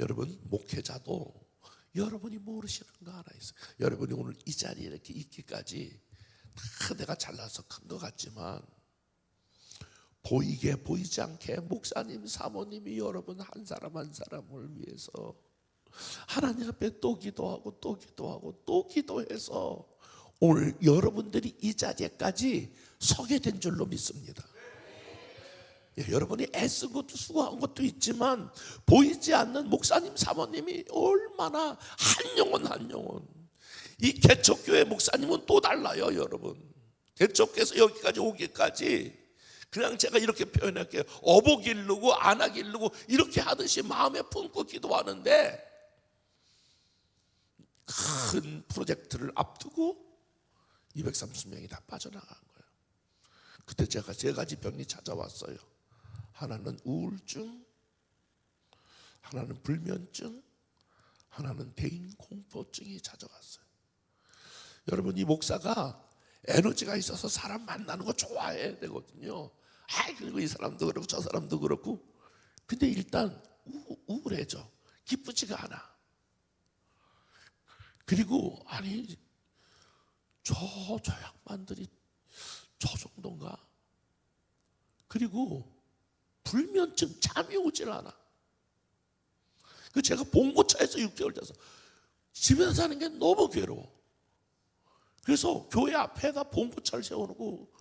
여러분 목회자도 여러분이 모르시는 거 하나 있어요. 여러분이 오늘 이 자리에 이렇게 있기까지 다 내가 잘나서 큰 것 같지만 보이게 보이지 않게 목사님 사모님이 여러분 한 사람 한 사람을 위해서 하나님 앞에 또 기도하고 또 기도하고 또 기도해서 오늘 여러분들이 이 자리에까지 서게 된 줄로 믿습니다. 예, 여러분이 애쓴 것도 수고한 것도 있지만 보이지 않는 목사님 사모님이 얼마나 한 영혼 한 영혼. 이 개척교회 목사님은 또 달라요 여러분. 개척해서 여기까지 오기까지 그냥 제가 이렇게 표현할게요. 어복 기르고 안하 기르고 이렇게 하듯이 마음에 품고 기도하는데 큰 프로젝트를 앞두고 230명이 다 빠져나간 거예요. 그때 제가 세 가지 병이 찾아왔어요 하나는 우울증, 하나는 불면증, 하나는 대인 공포증이 찾아왔어요. 여러분 이 목사가 에너지가 있어서 사람 만나는 거 좋아해야 되거든요. 아 그리고 이 사람도 그렇고 저 사람도 그렇고. 근데 일단 우, 우울해져. 기쁘지가 않아. 그리고 아니 저 저 양반들이 저 정도인가? 그리고 불면증 잠이 오질 않아. 그 제가 봉고차에서 6개월 돼서 집에서 사는 게 너무 괴로워. 그래서 교회 앞에다 봉고차를 세워놓고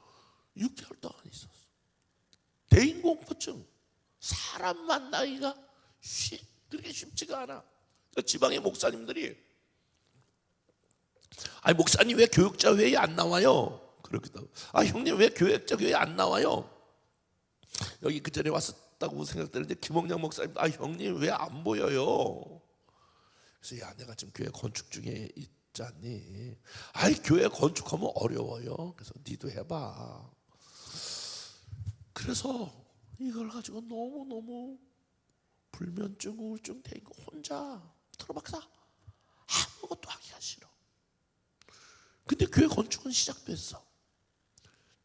6개월 동안 있었어. 대인공포증. 사람 만나기가 쉽, 그렇게 쉽지가 않아. 그 지방의 목사님들이 아니 목사님 왜 교육자 회의 안 나와요? 그러기도 하고 아 형님 왜 교육자 회의 안 나와요? 여기 그 전에 왔었다고 생각되는데 김홍량 목사님 아 형님 왜 안 보여요? 그래서 야 내가 지금 교회 건축 중에 있지 않니? 아이 교회 건축하면 어려워요. 그래서 니도 해봐. 그래서 이걸 가지고 너무 너무 불면증 우울증 되고 혼자 들어박사 아무것도 하기가 싫어. 근데 교회 건축은 시작됐어.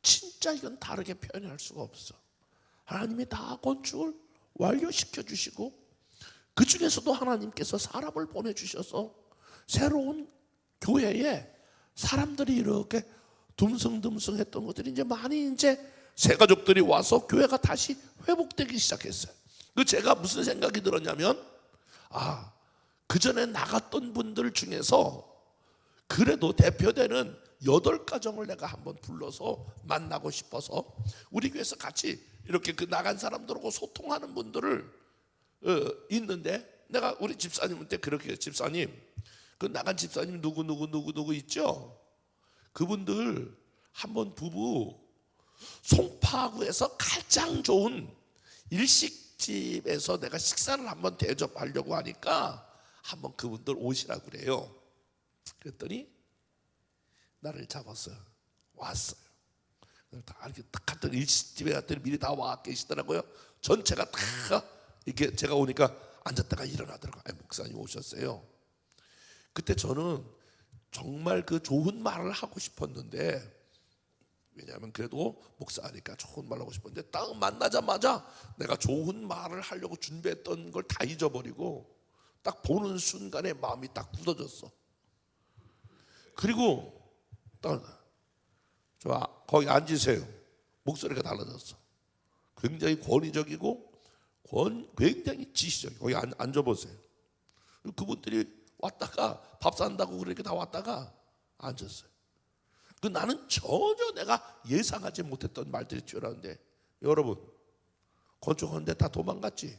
진짜 이건 다르게 표현할 수가 없어. 하나님이 다 건축을 완료시켜 주시고 그 중에서도 하나님께서 사람을 보내주셔서 새로운 교회에 사람들이 이렇게 듬성듬성했던 것들이 이제 많이 이제 새 가족들이 와서 교회가 다시 회복되기 시작했어요. 그 제가 무슨 생각이 들었냐면 아, 그 전에 나갔던 분들 중에서 그래도 대표되는 여덟 가정을 내가 한번 불러서 만나고 싶어서 우리 교회에서 같이 이렇게 그 나간 사람들하고 소통하는 분들을 어, 있는데 내가 우리 집사님한테 그렇게 해요. 집사님 그 나간 집사님 누구 누구 누구 누구 있죠? 그분들 한번 부부 송파구에서 가장 좋은 일식집에서 내가 식사를 한번 대접하려고 하니까 한번 그분들 오시라고 그래요. 그랬더니 나를 잡았어요. 왔어요. 다 이렇게 딱 갔더니 일식집에 갔더니 미리 다 와 계시더라고요. 전체가 다 이렇게 제가 오니까 앉았다가 일어나더라고요. 아, 목사님 오셨어요. 그때 저는 정말 그 좋은 말을 하고 싶었는데 왜냐하면 그래도 목사니까 좋은 말 하고 싶었는데 딱 만나자마자 내가 좋은 말을 하려고 준비했던 걸 다 잊어버리고 딱 보는 순간에 마음이 딱 굳어졌어. 그리고 딱 좋아 거기 앉으세요. 목소리가 달라졌어. 굉장히 권위적이고 권 굉장히 지시적. 거기 앉, 앉아보세요. 그분들이 왔다가 밥 산다고 그렇게 다 왔다가 앉았어요. 그 나는 전혀 내가 예상하지 못했던 말들이 튀어나오는데 여러분 건축하는데 다 도망갔지.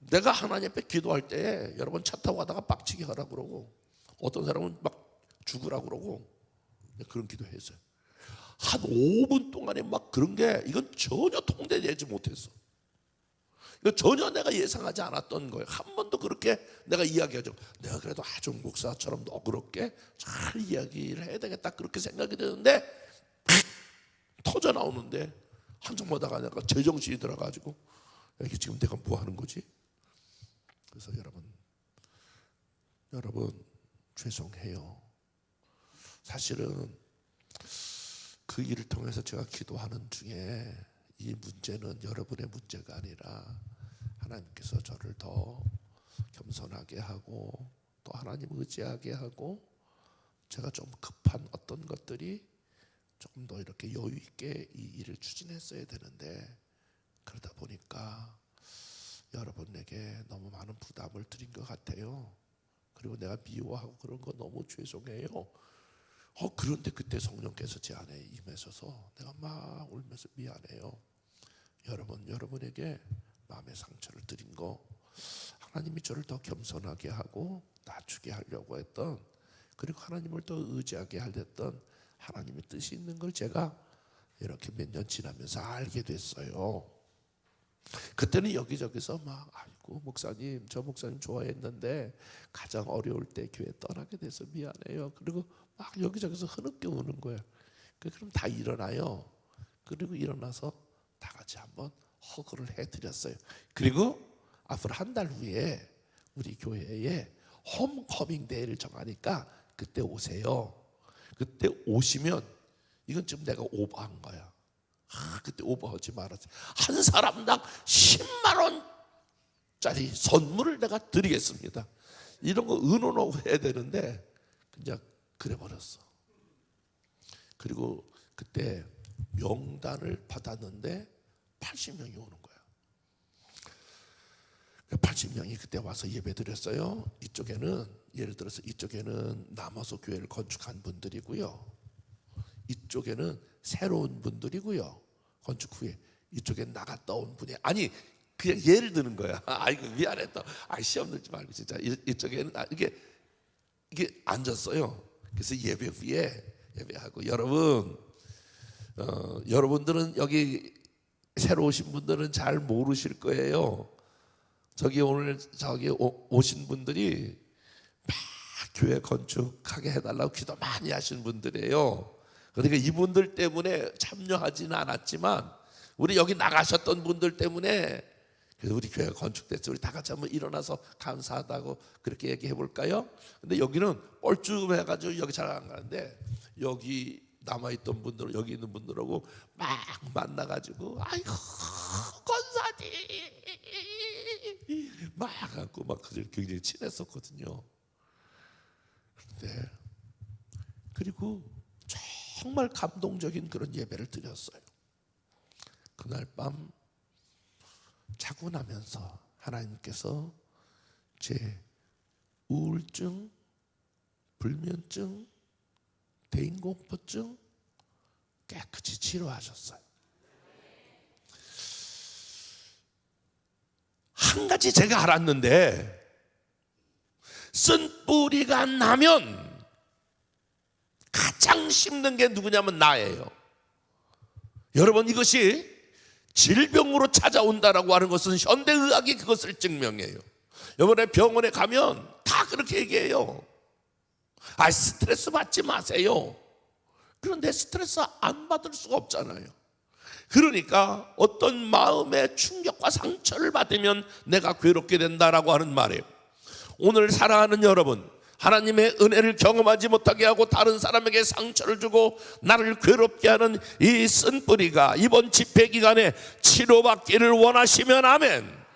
내가 하나님 앞에 기도할 때 여러분 차 타고 가다가 빡치게 하라 그러고 어떤 사람은 막 죽으라 그러고 그런 기도했어요. 한 5분 동안에 막 그런 게 이건 전혀 통제되지 못했어. 이거 전혀 내가 예상하지 않았던 거예요. 한 번도 그렇게 내가 이야기하죠. 내가 그래도 아주 목사처럼 너그럽게 잘 이야기를 해야 되겠다 그렇게 생각이 드는데 터져 나오는데 한참 보다가 내가 제정신이 들어가지고 이게 지금 내가 뭐 하는 거지? 그래서 여러분, 여러분 죄송해요. 사실은 그 일을 통해서 제가 기도하는 중에 이 문제는 여러분의 문제가 아니라 하나님께서 저를 더 겸손하게 하고 또 하나님 의지하게 하고 제가 좀 급한 어떤 것들이 조금 더 이렇게 여유 있게 이 일을 추진했어야 되는데 그러다 보니까 여러분에게 너무 많은 부담을 드린 것 같아요. 그리고 내가 미워하고 그런 거 너무 죄송해요. 어 그런데 그때 성령께서 제 안에 임하셔서 내가 막 울면서 미안해요. 여러분 여러분에게 마음의 상처를 드린 거 하나님이 저를 더 겸손하게 하고 낮추게 하려고 했던 그리고 하나님을 더 의지하게 하렸던 하나님의 뜻이 있는 걸 제가 이렇게 몇 년 지나면서 알게 됐어요. 그때는 여기저기서 막 아 이고 목사님 저 목사님 좋아했는데 가장 어려울 때 교회 떠나게 돼서 미안해요. 그리고 막 여기저기서 흐느껴 오는 거예요. 그 그럼 다 일어나요. 그리고 일어나서 다 같이 한번 허그를 해드렸어요. 그리고 앞으로 한 달 후에 우리 교회에 홈커밍 데이를 정하니까 그때 오세요. 그때 오시면 이건 지금 내가 오버한 거야. 아, 그때 오버하지 말았어요. 한 사람당 10만 원 짜리 선물을 내가 드리겠습니다. 이런 거 의논하고 해야 되는데 그냥 그래 버렸어. 그리고 그때 명단을 받았는데 80명이 오는 거야. 80명이 그때 와서 예배 드렸어요. 이쪽에는 예를 들어서 이쪽에는 남아서 교회를 건축한 분들이고요. 이쪽에는 새로운 분들이고요. 건축 후에 이쪽에 나갔다 온 분이 아니 그냥 예를 드는 거야. 아이고 미안해 또. 아 시험 들지 말고 진짜 이, 이쪽에는 아, 이게 이게 앉았어요. 그래서 예배 후에 예배하고 여러분 어, 여러분들은 여기 새로 오신 분들은 잘 모르실 거예요. 저기 오늘 저기 오- 오신 분들이 막 교회 건축하게 해달라고 기도 많이 하신 분들이에요. 그러니까 이분들 때문에 참여하지는 않았지만 우리 여기 나가셨던 분들 때문에 그래서 우리 교회가 건축됐어. 우리 다 같이 한번 일어나서 감사하다고 그렇게 얘기해 볼까요? 근데 여기는 뻘쭘해 가지고 여기 잘 안 가는데 여기 남아 있던 분들 여기 있는 분들하고 막 만나 가지고 아이고 권사님 막 갖고 막 굉장히 친했었거든요. 그런데 그리고 정말 감동적인 그런 예배를 드렸어요. 그날 밤 자고 나면서 하나님께서 제 우울증, 불면증, 대인공포증 깨끗이 치료하셨어요. 한 가지 제가 알았는데 쓴 뿌리가 나면 가장 씹는 게 누구냐면 나예요. 여러분 이것이 질병으로 찾아온다라고 하는 것은 현대의학이 그것을 증명해요. 이번에 병원에 가면 다 그렇게 얘기해요. 아 스트레스 받지 마세요. 그런데 스트레스 안 받을 수가 없잖아요. 그러니까 어떤 마음의 충격과 상처를 받으면 내가 괴롭게 된다라고 하는 말이에요. 오늘 사랑하는 여러분, 하나님의 은혜를 경험하지 못하게 하고 다른 사람에게 상처를 주고 나를 괴롭게 하는 이 쓴뿌리가 이번 집회 기간에 치료받기를 원하시면 아멘.